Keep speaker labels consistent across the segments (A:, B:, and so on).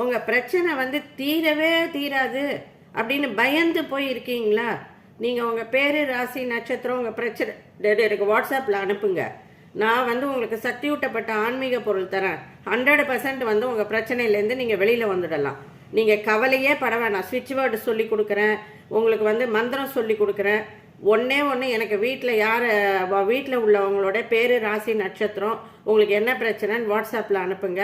A: உங்கள் பிரச்சனை வந்து தீரவே தீராது அப்படின்னு பயந்து போய் இருக்கீங்களா நீங்கள் உங்கள் பேர் ராசி நட்சத்திரம் உங்கள் பிரச்சனை எனக்கு வாட்ஸ்அப்பில் அனுப்புங்க. நான் வந்து உங்களுக்கு சக்தி ஊட்டப்பட்ட ஆன்மீக பொருள் தரேன். ஹண்ட்ரட் பர்சன்ட் வந்து உங்கள் பிரச்சனையிலேருந்து நீங்கள் வெளியில் வந்துடலாம். நீங்கள் கவலையே பட வேணாம். சுவிட்ச் வேர்டு சொல்லி கொடுக்குறேன். உங்களுக்கு வந்து மந்திரம் சொல்லி கொடுக்குறேன். ஒன்றே ஒன்று எனக்கு வீட்டில் யார் வீட்டில் உள்ளவங்களோட பேர் ராசி நட்சத்திரம் உங்களுக்கு என்ன பிரச்சனைன்னு வாட்ஸ்அப்பில் அனுப்புங்க.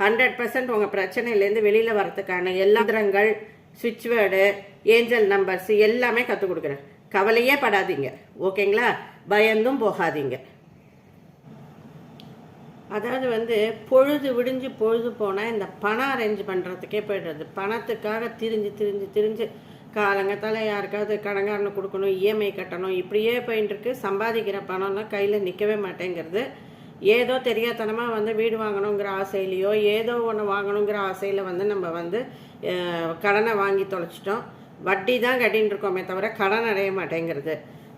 A: ஹண்ட்ரட் பர்சன்ட் உங்கள் பிரச்சனையிலேருந்து வெளியில் வரத்துக்கான எல்லாந்திரங்கள் சுவிட்ச் வேர்டு ஏஞ்சல் நம்பர்ஸ் எல்லாமே கற்றுக் கொடுக்குறேன். கவலையே படாதீங்க. ஓகேங்களா? பயந்தும் போகாதீங்க. அதாவது வந்து பொழுது விடிஞ்சு பொழுது போனால் இந்த பணம் அரேஞ்ச் பண்ணுறதுக்கே போயிடுறது. பணத்துக்காக திரிஞ்சு திரிஞ்சு திரிஞ்சு காலங்கத்தால் யாருக்காவது கடங்காரனு கொடுக்கணும் இஎம்ஐ கட்டணும் இப்படியே போயின்ட்டுருக்கு. சம்பாதிக்கிற பணம்லாம் கையில் நிற்கவே மாட்டேங்கிறது. ஏதோ தெரியாதனமாக வந்து வீடு வாங்கணுங்கிற ஆசையிலையோ ஏதோ ஒன்று வாங்கணுங்கிற ஆசையில் வந்து நம்ம வந்து கடனை வாங்கி தொலைச்சிட்டோம். வட்டி தான் கட்டின்னு இருக்கோமே தவிர கடன் அடைய மாட்டேங்கிறது.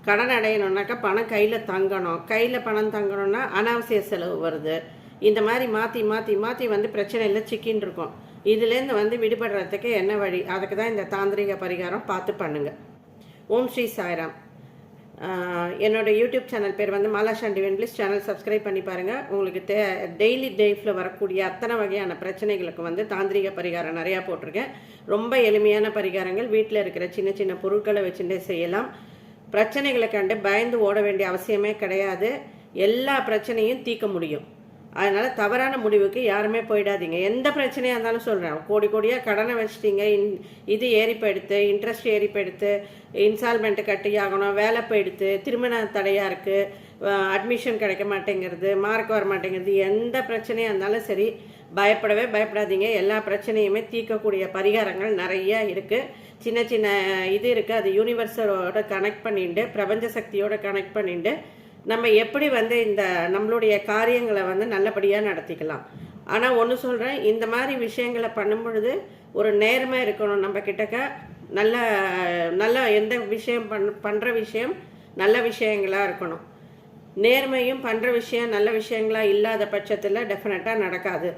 A: கடன் அடையணுன்னாக்கா பணம் கையில் தங்கணும். கையில் பணம் தங்கணும்னா அனாவசிய செலவு வருது. இந்த மாதிரி மாற்றி மாற்றி மாற்றி வந்து பிரச்சனையில் சிக்கின்னு இருக்கோம். இதுலேருந்து வந்து விடுபடுறதுக்கு என்ன வழி? அதுக்கு தான் இந்த தாந்திரிக பரிகாரம் பார்த்து பண்ணுங்கள் ஓம் ஸ்ரீ சாய்ராம். என்னோடய என்னோட யூடியூப் சேனல் பேர் வந்து மாலா ஷாண்டி வென்ப்ளிஸ் சேனல் சப்ஸ்கிரைப் பண்ணி பாருங்கள் உங்களுக்கு தே டெய்லி லைஃப்பில் வரக்கூடிய அத்தனை வகையான பிரச்சனைகளுக்கு வந்து தாந்திரிக பரிகாரம் நிறையா போட்டிருக்கேன். ரொம்ப எளிமையான பரிகாரங்கள். வீட்டில் இருக்கிற சின்ன சின்ன பொருட்களை வச்சுட்டே செய்யலாம். பிரச்சனைகளை கண்டு பயந்து ஓட வேண்டிய அவசியமே கிடையாது. எல்லா பிரச்சனையும் தீர்க்க முடியும். அதனால் தவறான முடிவுக்கு யாருமே போயிடாதீங்க. எந்த பிரச்சனையாக இருந்தாலும் சொல்கிறேன் கோடி கோடியாக கடனை வச்சிட்டீங்க. இன் இது ஏறி போயிடுத்து இன்ட்ரெஸ்ட் ஏறி போயிடுத்து இன்ஸ்டால்மெண்ட்டு கட்டி ஆகணும் வேலை போயிடுத்து திருமண தடையாக இருக்குது அட்மிஷன் கிடைக்க மாட்டேங்கிறது மார்க் வர மாட்டேங்கிறது எந்த பிரச்சனையாக இருந்தாலும் சரி பயப்படவே பயப்படாதீங்க. எல்லா பிரச்சனையுமே தீர்க்கக்கூடிய பரிகாரங்கள் நிறைய இருக்குது சின்ன சின்ன இது இருக்குது அது யூனிவர்ஸோட கனெக்ட் பண்ணிட்டு பிரபஞ்ச சக்தியோட கனெக்ட் பண்ணிட்டு நம்ம எப்படி வந்து இந்த நம்மளுடைய காரியங்களை வந்து நல்லபடியாக நடத்திக்கலாம். ஆனால் ஒன்று சொல்கிறேன் இந்த மாதிரி விஷயங்களை பண்ணும் பொழுது ஒரு நேர்மை இருக்கணும். நம்ம கிட்டக்க நல்ல நல்ல எந்த விஷயம் பண் பண்ணுற விஷயம் நல்ல விஷயங்களாக இருக்கணும். நேர்மையும் பண்ணுற விஷயம் நல்ல விஷயங்களாக இல்லாத பட்சத்தில் டெஃபினட்டாக நடக்காது.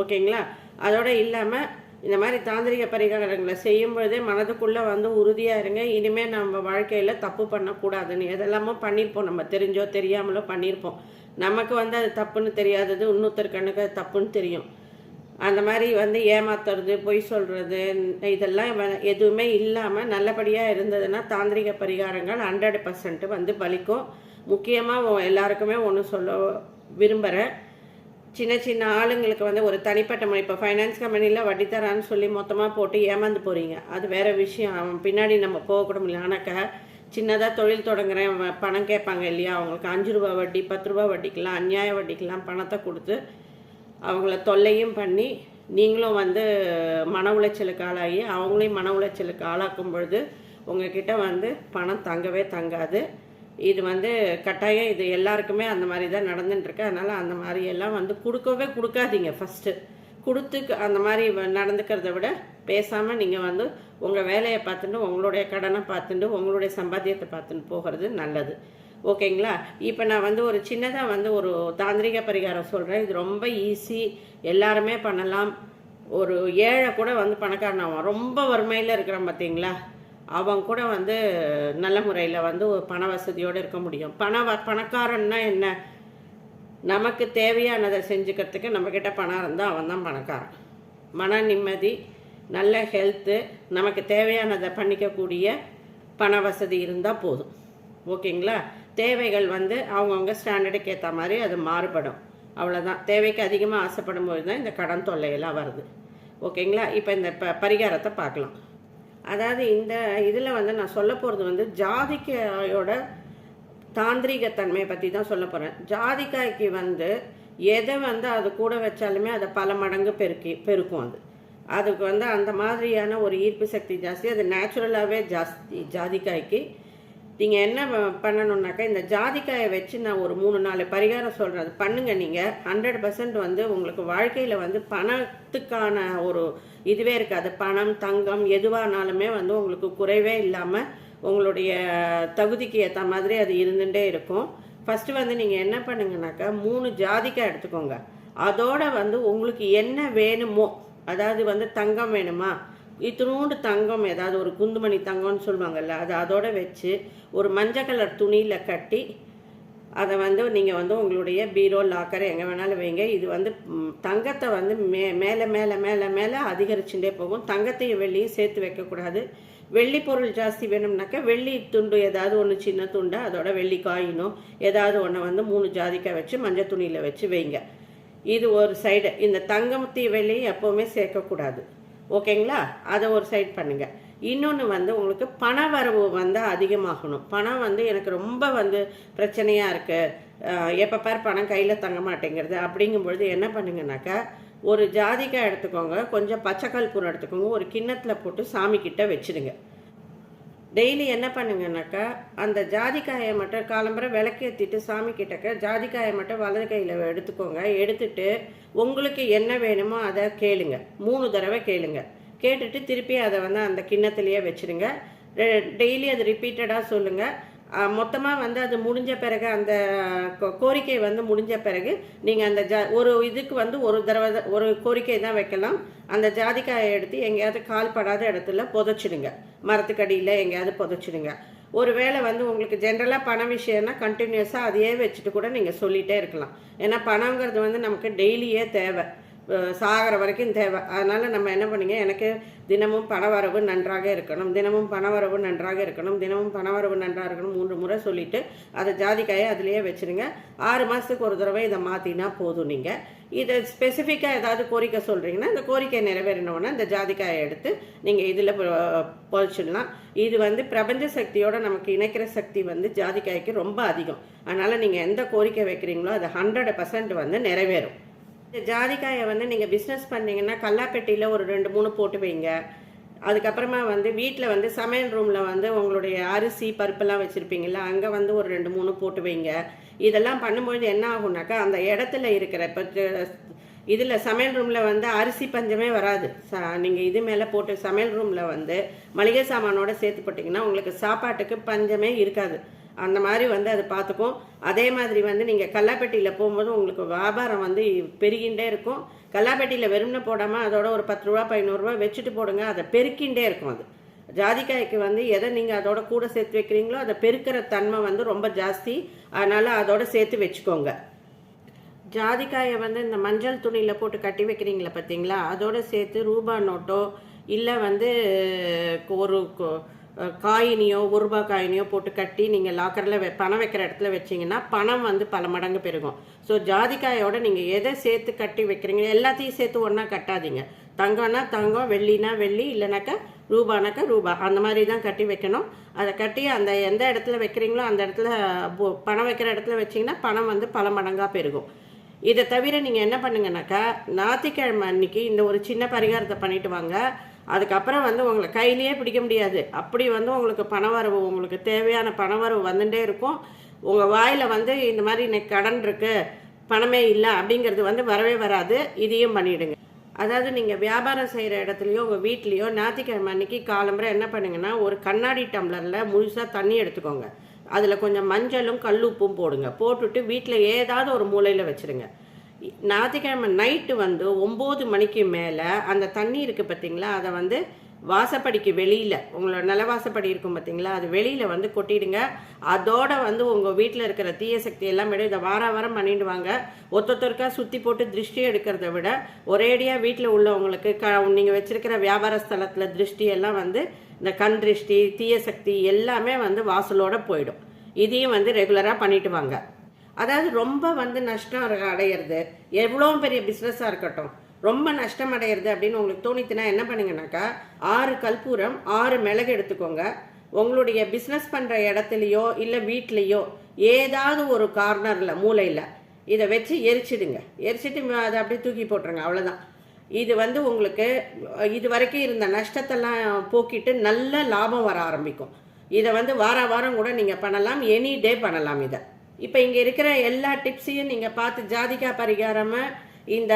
A: ஓகேங்களா? அதோடு இல்லாமல் இந்த மாதிரி தாந்திரிக பரிகாரங்களை செய்யும் பொழுதே மனதுக்குள்ளே வந்து உறுதியாக இருங்க. இனிமேல் நம்ம வாழ்க்கையில் தப்பு பண்ணக்கூடாதுன்னு. எதெல்லாமோ பண்ணியிருப்போம் நம்ம தெரிஞ்சோ தெரியாமலோ பண்ணியிருப்போம் நமக்கு வந்து அது தப்புன்னு தெரியாதது இன்னொருத்தர் கண்ணுக்கு அது தப்புன்னு தெரியும். அந்த மாதிரி வந்து ஏமாத்துறது பொய் சொல்கிறது இதெல்லாம் எதுவுமே இல்லாமல் நல்லபடியாக இருந்ததுன்னா தாந்திரிக பரிகாரங்கள் ஹண்ட்ரட் பர்சன்ட் வந்து பலிக்கும். முக்கியமாக எல்லாருக்குமே ஒன்று சொல்ல விரும்புகிறேன் சின்ன சின்ன ஆளுங்களுக்கு வந்து ஒரு தனிப்பட்ட முறை இப்போ ஃபைனான்ஸ் கம்பெனியில் வட்டி தரான்னு சொல்லி மொத்தமாக போட்டு ஏமாந்து போகிறீங்க அது வேறு விஷயம். அவன் பின்னாடி நம்ம போகக்கூட முடியல. ஆனாக்கா சின்னதாக தொழில் தொடங்குறேன் பணம் கேட்பாங்க இல்லையா? அவங்களுக்கு அஞ்சு ரூபா வட்டி பத்து ரூபா வட்டிக்கெலாம் அநியாய வட்டிக்கெலாம் பணத்தை கொடுத்து அவங்கள தொல்லையும் பண்ணி நீங்களும் வந்து மன உளைச்சலுக்கு ஆளாகி அவங்களையும் மன உளைச்சலுக்கு ஆளாக்கும் பொழுது உங்ககிட்ட வந்து பணம் தங்கவே தங்காது. இது வந்து கட்டாயம் இது எல்லாருக்குமே அந்த மாதிரி தான் நடந்துட்டுருக்கு. அதனால் அந்த மாதிரி எல்லாம் வந்து கொடுக்கவே கொடுக்காதீங்க ஃபஸ்ட்டு கொடுத்து அந்த மாதிரி வ- நடந்துக்கிறத விட பேசாமல் நீங்கள் வந்து உங்கள் வேலையை பார்த்துட்டு உங்களுடைய கடனை பார்த்துட்டு உங்களுடைய சம்பாத்தியத்தை பார்த்துட்டு போகிறது நல்லது. ஓகேங்களா? இப்போ நான் வந்து ஒரு சின்னதாக வந்து ஒரு தாந்திரிக பரிகாரம் சொல்கிறேன் இது ரொம்ப ஈஸி எல்லாருமே பண்ணலாம். ஒரு ஏழை கூட வந்து பணக்காரனாகும் ரொம்ப வறுமையில் இருக்கிறோம் பார்த்தீங்களா அவங்க கூட வந்து நல்ல முறையில் வந்து ஒரு பண வசதியோடு இருக்க முடியும். பண வ- பணக்காரன்னா என்ன? நமக்கு தேவையானதை செஞ்சுக்கிறதுக்கு நம்மக்கிட்ட பணம் இருந்தால் அவன் தான் பணக்காரன். மன நிம்மதி நல்ல ஹெல்த்து நமக்கு தேவையானதை பண்ணிக்கக்கூடிய பண வசதி இருந்தால் போதும். ஓகேங்களா? தேவைகள் வந்து அவங்கவுங்க ஸ்டாண்டர்டுக்கு ஏற்ற மாதிரி அது மாறுபடும். அவ்வளோதான் தேவைக்கு அதிகமாக ஆசைப்படும் போது தான் இந்த கடன் தொல்லையெல்லாம் வருது. ஓகேங்களா? இப்போ இந்த ப பரிகாரத்தை பார்க்கலாம். அதாவது இந்த இதில் வந்து நான் சொல்ல போகிறது வந்து ஜாதிக்காயோட தாந்திரிகத்தன்மையை பற்றி தான் சொல்ல போகிறேன். ஜாதிக்காய்க்கு வந்து எதை வந்து அது கூட வச்சாலுமே அதை பல மடங்கு பெருக்கி பெருக்கும் அது. அதுக்கு வந்து அந்த மாதிரியான ஒரு ஈர்ப்பு சக்தி ஜாஸ்தி. அது நேச்சுரலாகவே ஜாஸ்தி ஜாதிக்காய்க்கு நீங்கள் என்ன பண்ணணுன்னாக்கா இந்த ஜாதிக்காயை வச்சு நான் ஒரு மூணு நாலு பரிகாரம் சொல்கிறேன் அது பண்ணுங்க நீங்கள் ஹண்ட்ரட் பர்சன்ட் வந்து உங்களுக்கு வாழ்க்கையில் வந்து பணத்துக்கான ஒரு இதுவே இருக்காது. பணம் தங்கம் எதுவானாலுமே வந்து உங்களுக்கு குறைவே இல்லாமல் உங்களுடைய தகுதிக்கு ஏற்ற மாதிரி அது இருந்துகிட்டே இருக்கும். ஃபஸ்ட்டு வந்து நீங்கள் என்ன பண்ணுங்கனாக்கா மூணு ஜாதிக்காய் எடுத்துக்கோங்க. அதோட வந்து உங்களுக்கு என்ன வேணுமோ அதாவது வந்து தங்கம் வேணுமா இத்தினோண்டு தங்கம் ஏதாவது ஒரு குந்துமணி தங்கம்னு சொல்லுவாங்கல்ல அது அதோட வச்சு ஒரு மஞ்சள் கலர் துணியில் கட்டி அதை வந்து நீங்கள் வந்து உங்களுடைய பீரோ லாக்கர் எங்கே வேணாலும் வைங்க. இது வந்து தங்கத்தை வந்து மே மேலே மேலே மேலே மேலே அதிகரிச்சுட்டே போகும். தங்கத்தையும் வெள்ளியும் சேர்த்து வைக்கக்கூடாது வெள்ளி பொருள் ஜாஸ்தி வேணும்னாக்கா வெள்ளி துண்டு ஏதாவது ஒன்று சின்ன துண்டை அதோட வெள்ளி காயினோ ஏதாவது ஒன்று வந்து மூணு ஜாதிக்காய் வச்சு மஞ்சள் துணியில் வச்சு வைங்க. இது ஒரு சைடு. இந்த தங்கத்தி வெள்ளியும் எப்போவுமே சேர்க்கக்கூடாது ஓகேங்களா? அதை ஒரு சைட் பண்ணுங்கள் இன்னொன்று வந்து உங்களுக்கு பண வரவு வந்து அதிகமாகணும். பணம் வந்து எனக்கு ரொம்ப வந்து பிரச்சனையாக இருக்குது எப்போ பார் பணம் கையில் தங்க மாட்டேங்கிறது. அப்படிங்கும்பொழுது என்ன பண்ணுங்கனாக்கா ஒரு ஜாதிக்காய் எடுத்துக்கோங்க. கொஞ்சம் பச்சை கற்பூரம் எடுத்துக்கோங்க. ஒரு கிண்ணத்தில் போட்டு சாமிக்கிட்ட வச்சுடுங்க வச்சிடுங்க. டெய்லி என்ன பண்ணுங்கனாக்கா அந்த ஜாதிக்காயை மட்டும் காலம்பரம் விளக்கேற்றிட்டு சாமி கிட்டக்க ஜாதிக்காயை மட்டும் வலது கையில் எடுத்துக்கோங்க. எடுத்துட்டு உங்களுக்கு என்ன வேணுமோ அதை கேளுங்க. மூணு தடவை கேளுங்க. கேட்டுட்டு திருப்பி அதை வந்து அந்த கிண்ணத்துலேயே வச்சிருங்க. டெய்லி அது ரிப்பீட்டடாக சொல்லுங்கள் மொத்தமாக வந்து அது முடிஞ்ச பிறகு அந்த கோ- கோரிக்கை வந்து முடிஞ்ச பிறகு நீங்கள் அந்த ஜா ஒரு இதுக்கு வந்து ஒரு தடவை ஒரு கோரிக்கை தான் வைக்கலாம். அந்த ஜாதிக்காயை எடுத்து எங்கேயாவது கால் படாத இடத்துல புதைச்சிடுங்க. மரத்துக்கடியில் எங்கேயாவது புதைச்சிடுங்க. ஒரு வேளை வந்து உங்களுக்கு ஜென்ரலாக பண விஷயம்னா கண்டினியூஸாக அதையே வச்சுட்டு கூட நீங்கள் சொல்லிகிட்டே இருக்கலாம். ஏன்னா பணங்கிறது வந்து நமக்கு டெய்லியே தேவை. சாகிற வரைக்கும் தேவை. அதனால் நம்ம என்ன பண்ணுங்க எனக்கு தினமும் பணவரவு நன்றாக இருக்கணும் தினமும் பணவரவு நன்றாக இருக்கணும் தினமும் பணவரவு நன்றாக இருக்கணும் மூன்று முறை சொல்லிட்டு அதை ஜாதிக்காயை அதுலேயே வச்சுருங்க. ஆறு மாதத்துக்கு ஒரு தடவை இதை மாற்றினா போதும் நீங்கள் இதை ஸ்பெசிஃபிக்காக ஏதாவது கோரிக்கை சொல்கிறீங்கன்னா இந்த கோரிக்கை நிறைவேறினோடனே இந்த ஜாதிக்காயை எடுத்து நீங்கள் இதில் பொழிச்சிடலாம். இது வந்து பிரபஞ்ச சக்தியோடு நமக்கு இணைக்கிற சக்தி வந்து ஜாதிக்காய்க்கு ரொம்ப அதிகம். அதனால் நீங்கள் எந்த கோரிக்கை வைக்கிறீங்களோ அது ஹண்ட்ரட் பர்சன்ட் வந்து நிறைவேறும். இந்த ஜாதிக்காயை வந்து நீங்கள் பிஸ்னஸ் பண்ணீங்கன்னா கல்லாப்பெட்டியில் ஒரு ரெண்டு மூணு போட்டு வைங்க. அதுக்கப்புறமா வந்து வீட்டில் வந்து சமையல் ரூமில் வந்து உங்களுடைய அரிசி பருப்பெல்லாம் வச்சுருப்பீங்கள்ல அங்கே வந்து ஒரு ரெண்டு மூணு போட்டு வைங்க. இதெல்லாம் பண்ணும்பொழுது என்ன ஆகும்னாக்கா அந்த இடத்துல இருக்கிற இப்போ இதில் சமையல் ரூமில் வந்து அரிசி பஞ்சமே வராது. ச நீங்கள் இது மேலே போட்டு சமையல் ரூமில் வந்து மளிகை சாமானோட சேர்த்து போட்டிங்கன்னா உங்களுக்கு சாப்பாட்டுக்கு பஞ்சமே இருக்காது. அந்த மாதிரி வந்து அது பார்த்துக்கும் அதே மாதிரி வந்து நீங்கள் கல்லாப்பெட்டியில் போகும்போது உங்களுக்கு வியாபாரம் வந்து பெருகின்றே இருக்கும். கல்லாப்பெட்டியில் வெறும்னு போடாமல் அதோட ஒரு பத்து ரூபா பதினோருவா வச்சுட்டு போடுங்க அதை பெருக்கின்றே இருக்கும் அது. ஜாதிக்காய்க்கு வந்து எதை நீங்கள் அதோட கூட சேர்த்து வைக்கிறீங்களோ அதை பெருக்கிற தன்மை வந்து ரொம்ப ஜாஸ்தி. அதனால் அதோட சேர்த்து வச்சுக்கோங்க. ஜாதிக்காயை வந்து இந்த மஞ்சள் துணியில் போட்டு கட்டி வைக்கிறீங்களா பார்த்தீங்களா? அதோட சேர்த்து ரூபா நோட்டோ இல்லை வந்து ஒரு காயினியோ ஒரு ரூபா காயினியோ போட்டு கட்டி நீங்கள் லாக்கரில் வெ பணம் வைக்கிற இடத்துல வச்சீங்கன்னா பணம் வந்து பல மடங்கு பெருகும். ஸோ ஜாதிக்காயோட நீங்கள் எதை சேர்த்து கட்டி வைக்கிறீங்க எல்லாத்தையும் சேர்த்து ஒன்றா கட்டாதீங்க. தங்கம்னா தங்கம் வெள்ளினா வெள்ளி இல்லைனாக்கா ரூபானாக்கா ரூபா. அந்த மாதிரி தான் கட்டி வைக்கணும். அதை கட்டி அந்த எந்த இடத்துல வைக்கிறீங்களோ அந்த இடத்துல பணம் வைக்கிற இடத்துல வச்சிங்கன்னா பணம் வந்து பல மடங்காக பெருகும். இதை தவிர நீங்கள் என்ன பண்ணுங்கனாக்கா ஞாயிற்றுக்கிழமை அன்னைக்கு இந்த ஒரு சின்ன பரிகாரத்தை பண்ணிட்டு வாங்க. அதுக்கப்புறம் வந்து உங்களை கையிலேயே பிடிக்க முடியாது. அப்படி வந்து உங்களுக்கு பணவரவு உங்களுக்கு தேவையான பணவரவு வந்துட்டே இருக்கும். உங்கள் வாயில் வந்து இந்த மாதிரி இன்னைக்கு கடன் இருக்குது பணமே இல்லை அப்படிங்கிறது வந்து வரவே வராது. இதையும் பண்ணிவிடுங்க அதாவது நீங்கள் வியாபாரம் செய்கிற இடத்துலையோ உங்கள் வீட்லேயோ ஞாயிற்றுக்கிழமை அன்னைக்கு காலம்பரை என்ன பண்ணுங்கன்னா ஒரு கண்ணாடி டம்ளரில் முழுசாக தண்ணி எடுத்துக்கோங்க. அதில் கொஞ்சம் மஞ்சளும் கல்லுப்பும் போடுங்க. போட்டுட்டு வீட்டில் ஏதாவது ஒரு மூலையில் வச்சுருங்க. ஞாயிற்றுக்கிழமை நைட்டு வந்து ஒம்பது மணிக்கு மேலே அந்த தண்ணி இருக்குது பார்த்தீங்களா அதை வந்து வாசப்படிக்கு வெளியில் உங்களோட நிலவாசப்படி இருக்கும் பார்த்தீங்களா அது வெளியில் வந்து கொட்டிடுங்க. அதோட வந்து உங்கள் வீட்டில் இருக்கிற தீய சக்தி எல்லாம் விட இதை வார வாரம் பண்ணிடுவாங்க. ஒத்தொத்தருக்கா சுற்றி போட்டு திருஷ்டி எடுக்கிறத விட ஒரேடியாக வீட்டில் உள்ளவங்களுக்கு க நீங்கள் வச்சுருக்கிற வியாபார ஸ்தலத்தில் திருஷ்டி எல்லாம் வந்து இந்த கண் திருஷ்டி தீய சக்தி எல்லாமே வந்து வாசலோடு போயிடும். இதையும் வந்து ரெகுலராக பண்ணிட்டு வாங்க அதாவது ரொம்ப வந்து நஷ்டம் அடையிறது. எவ்வளோ பெரிய பிஸ்னஸாக இருக்கட்டும். ரொம்ப நஷ்டம் அடையிறது அப்படின்னு உங்களுக்கு தோணித்துனா என்ன பண்ணுங்கனாக்கா ஆறு கற்பூரம் ஆறு மிளகு எடுத்துக்கோங்க. உங்களுடைய பிஸ்னஸ் பண்ணுற இடத்துலையோ இல்லை வீட்லேயோ ஏதாவது ஒரு கார்னரில் மூலையில் இதை வச்சு எரிச்சிடுங்க. எரிச்சிட்டு அதை அப்படியே தூக்கி போட்டுருங்க அவ்வளோதான் இது வந்து உங்களுக்கு இது வரைக்கும் இருந்த நஷ்டத்தெல்லாம் போக்கிட்டு நல்ல லாபம் வர ஆரம்பிக்கும். இதை வந்து வார வாரம் கூட நீங்கள் பண்ணலாம். எனி டே பண்ணலாம் இதை. இப்போ இங்கே இருக்கிற எல்லா டிப்ஸையும் நீங்கள் பார்த்து ஜாதிகா பரிகாரமாக இந்த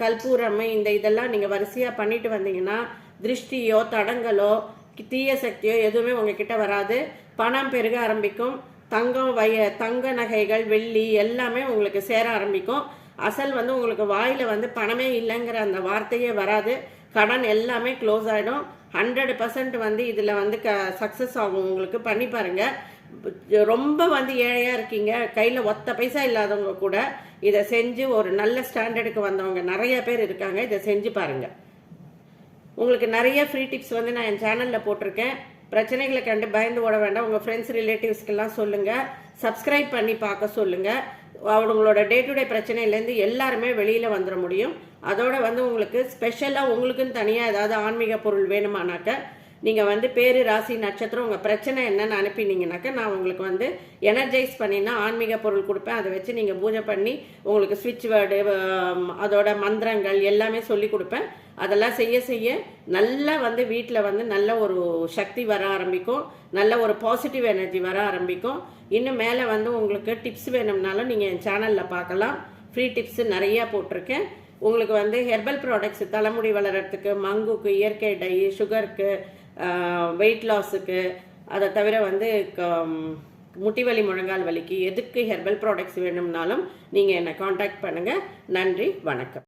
A: கல்பூரம் இந்த இதெல்லாம் நீங்கள் வரிசையாக பண்ணிட்டு வந்தீங்கன்னா திருஷ்டியோ தடங்களோ தீய சக்தியோ எதுவுமே உங்ககிட்ட வராது. பணம் பெருக ஆரம்பிக்கும். தங்கம் வய தங்க நகைகள் வெள்ளி எல்லாமே உங்களுக்கு சேர ஆரம்பிக்கும். அசல் வந்து உங்களுக்கு வாயில் வந்து பணமே இல்லைங்கிற அந்த வார்த்தையே வராது. கடன் எல்லாமே க்ளோஸ் ஆகிடும் ஹண்ட்ரட் பர்சன்ட் வந்து இதில் வந்து க சக்ஸஸ் ஆகும். உங்களுக்கு பண்ணி பாருங்கள் ரொம்ப வந்து ஏழையாக இருக்கீங்க. கையில் ஒத்த பைசா இல்லாதவங்க கூட இதை செஞ்சு ஒரு நல்ல ஸ்டாண்டர்டுக்கு வந்தவங்க நிறைய பேர் இருக்காங்க. இதை செஞ்சு பாருங்கள் உங்களுக்கு நிறைய ஃப்ரீ டிப்ஸ் வந்து நான் என் சேனலில் போட்டிருக்கேன். பிரச்சனைகளை கண்டு பயந்து ஓட வேண்டாம். உங்கள் ஃப்ரெண்ட்ஸ் ரிலேட்டிவ்ஸ்க்கெல்லாம் சொல்லுங்கள் சப்ஸ்கிரைப் பண்ணி பார்க்க சொல்லுங்கள் அவங்களோட டே டு டே பிரச்சனையிலேருந்து எல்லாருமே வெளியில் வந்துட முடியும். அதோட வந்து உங்களுக்கு ஸ்பெஷலாக உங்களுக்குன்னு தனியாக ஏதாவது ஆன்மீக பொருள் வேணுமானாக்க நீங்கள் வந்து பேரு ராசி நட்சத்திரம் உங்கள் பிரச்சனை என்னன்னு அனுப்பினீங்கனாக்கா நான் உங்களுக்கு வந்து எனர்ஜைஸ் பண்ணினா ஆன்மீக பொருள் கொடுப்பேன். அதை வச்சு நீங்கள் பூஜை பண்ணி உங்களுக்கு ஸ்விட்ச் வேர்டு அதோட மந்திரங்கள் எல்லாமே சொல்லி கொடுப்பேன். அதெல்லாம் செய்ய செய்ய நல்லா வந்து வீட்டில் வந்து நல்ல ஒரு சக்தி வர ஆரம்பிக்கும். நல்ல ஒரு பாசிட்டிவ் எனர்ஜி வர ஆரம்பிக்கும். இன்னும் மேலே வந்து உங்களுக்கு டிப்ஸ் வேணும்னாலும் நீங்கள் என் சேனலில் பார்க்கலாம். ஃப்ரீ டிப்ஸு நிறையா போட்டிருக்கேன். உங்களுக்கு வந்து ஹெர்பல் ப்ராடக்ட்ஸ் தலைமுடி வளர்கிறதுக்கு மங்குக்கு இயற்கை டை சுகருக்கு வெயிட் லாஸுக்கு அதை தவிர வந்து முட்டிவலி முழங்கால் வலிக்கு எதுக்கு ஹெர்பல் ப்ராடக்ட்ஸ் வேணும்னாலும் நீங்கள் என்னை காண்டாக்ட் பண்ணுங்கள் நன்றி வணக்கம்.